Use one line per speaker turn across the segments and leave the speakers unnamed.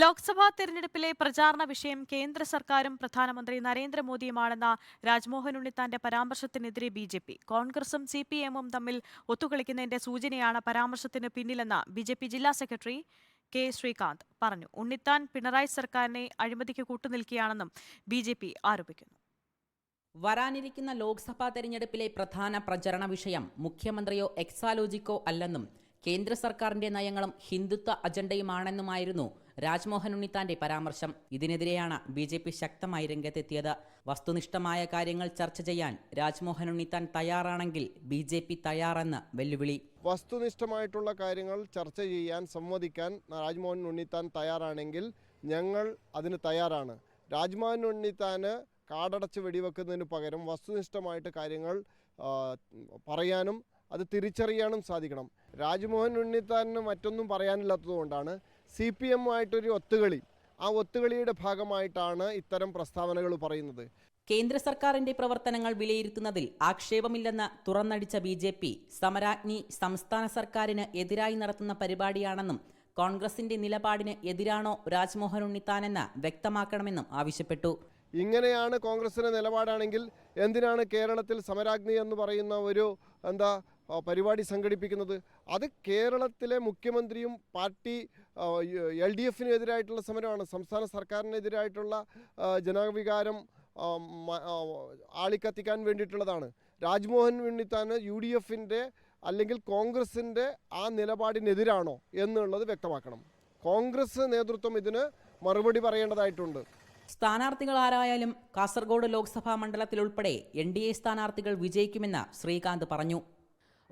ലോക്സഭാ തെരഞ്ഞെടുപ്പിലെ പ്രചാരണ വിഷയം കേന്ദ്ര സർക്കാരും പ്രധാനമന്ത്രി നരേന്ദ്രമോദിയുമാണെന്ന രാജ്മോഹൻ ഉണ്ണിത്താന്റെ പരാമർശത്തിനെതിരെ ബി ജെ പി. കോൺഗ്രസും സി പി എമ്മും തമ്മിൽ ഒത്തുകളിക്കുന്നതിന്റെ സൂചനയാണ് പരാമർശത്തിന് പിന്നിലെന്ന് ബി ജെ പി ജില്ലാ സെക്രട്ടറി കെ ശ്രീകാന്ത് പറഞ്ഞു. ഉണ്ണിത്താൻ പിണറായി സർക്കാരിനെ അഴിമതിക്ക് കൂട്ടുനിൽക്കുകയാണെന്നും ബി ജെ പി ആരോപിക്കുന്നു.
വരാനിരിക്കുന്ന ലോക്സഭാ തെരഞ്ഞെടുപ്പിലെ പ്രധാന പ്രചരണ വിഷയം മുഖ്യമന്ത്രിയോ എക്സാലോജിക്കോ അല്ലെന്നും കേന്ദ്ര സർക്കാരിന്റെ നയങ്ങളും ഹിന്ദുത്വ അജണ്ടയുമാണെന്നുമായിരുന്നു രാജ്മോഹൻ ഉണ്ണിത്താന്റെ പരാമർശം. ഇതിനെതിരെയാണ് ബി ജെ പി ശക്തമായി രംഗത്തെത്തിയത്. വസ്തുനിഷ്ഠമായ കാര്യങ്ങൾ ചർച്ച ചെയ്യാൻ രാജ്മോഹൻ ഉണ്ണിത്താൻ തയ്യാറാണെങ്കിൽ ബി ജെ പി തയ്യാറെന്ന് വെല്ലുവിളി.
വസ്തുനിഷ്ഠമായിട്ടുള്ള കാര്യങ്ങൾ ചർച്ച ചെയ്യാൻ സംവദിക്കാൻ രാജ്മോഹൻ ഉണ്ണിത്താൻ തയ്യാറാണെങ്കിൽ ഞങ്ങൾ അതിന് തയ്യാറാണ്. രാജ്മോഹൻ ഉണ്ണിത്താന് കാടടച്ച് വെടിവെക്കുന്നതിന് പകരം വസ്തുനിഷ്ഠമായിട്ട് കാര്യങ്ങൾ പറയാനും അത് തിരിച്ചറിയാനും സാധിക്കണം. രാജ്മോഹൻ ഉണ്ണിത്താനിന് മറ്റൊന്നും പറയാനില്ലാത്തതുകൊണ്ടാണ് സി പി എമ്മുമായിട്ടൊരു ഒത്തുകളി. ആ ഒത്തുകളിയുടെ ഭാഗമായിട്ടാണ് ഇത്തരം പ്രസ്താവനകൾ പറയുന്നത്.
കേന്ദ്ര സർക്കാരിന്റെ പ്രവർത്തനങ്ങൾ വിലയിരുത്തുന്നതിൽ ആക്ഷേപമില്ലെന്ന് തുറന്നടിച്ച ബി ജെ പി സമരാജ്ഞി സംസ്ഥാന സർക്കാരിന് എതിരായി നടത്തുന്ന പരിപാടിയാണെന്നും കോൺഗ്രസിന്റെ നിലപാടിന് എതിരാണോ രാജ്മോഹൻ ഉണ്ണിത്താനെന്ന് വ്യക്തമാക്കണമെന്നും ആവശ്യപ്പെട്ടു.
ഇങ്ങനെയാണ് കോൺഗ്രസിന്റെ നിലപാടാണെങ്കിൽ എന്തിനാണ് കേരളത്തിൽ സമരാഗ്നി എന്ന് പറയുന്ന ഒരു എന്താ പരിപാടി സംഘടിപ്പിക്കുന്നത്. അത് കേരളത്തിലെ മുഖ്യമന്ത്രിയും പാർട്ടി എൽ ഡി എഫിനെതിരായിട്ടുള്ള സമരമാണ്. സംസ്ഥാന സർക്കാരിനെതിരായിട്ടുള്ള ജനവികാരം ആളിക്കത്തിക്കാൻ വേണ്ടിയിട്ടുള്ളതാണ്. രാജ്മോഹൻ ഉണ്ണിത്താന് യു ഡി എഫിന്റെ അല്ലെങ്കിൽ കോൺഗ്രസിന്റെ ആ നിലപാടിനെതിരാണോ എന്നുള്ളത് വ്യക്തമാക്കണം. കോൺഗ്രസ് നേതൃത്വം ഇതിന് മറുപടി പറയേണ്ടതായിട്ടുണ്ട്.
സ്ഥാനാർത്ഥികൾ ആരായാലും കാസർഗോഡ് ലോക്സഭാ മണ്ഡലത്തിലുൾപ്പെടെ എൻ ഡി എ സ്ഥാനാർത്ഥികൾ വിജയിക്കുമെന്ന് ശ്രീകാന്ത് പറഞ്ഞു.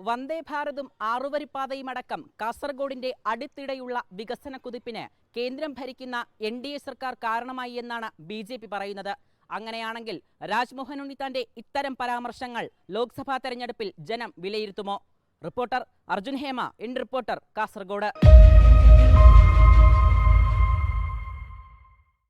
വന്ദേ ഭാരതും ആറുവരിപ്പാതയുമടക്കം കാസർഗോഡിന്റെ അടുത്തിടെയുള്ള വികസന കുതിപ്പിന് കേന്ദ്രം ഭരിക്കുന്ന എൻ ഡി എ സർക്കാർ കാരണമായി എന്നാണ് ബി ജെ പി പറയുന്നത്. അങ്ങനെയാണെങ്കിൽ രാജ്മോഹൻ ഉണ്ണിത്താന്റെ ഇത്തരം പരാമർശങ്ങൾ ലോക്സഭാ തെരഞ്ഞെടുപ്പിൽ ജനം വിലയിരുത്തുമോ? Reporter Arjun Hema in Reporter Kasaragod.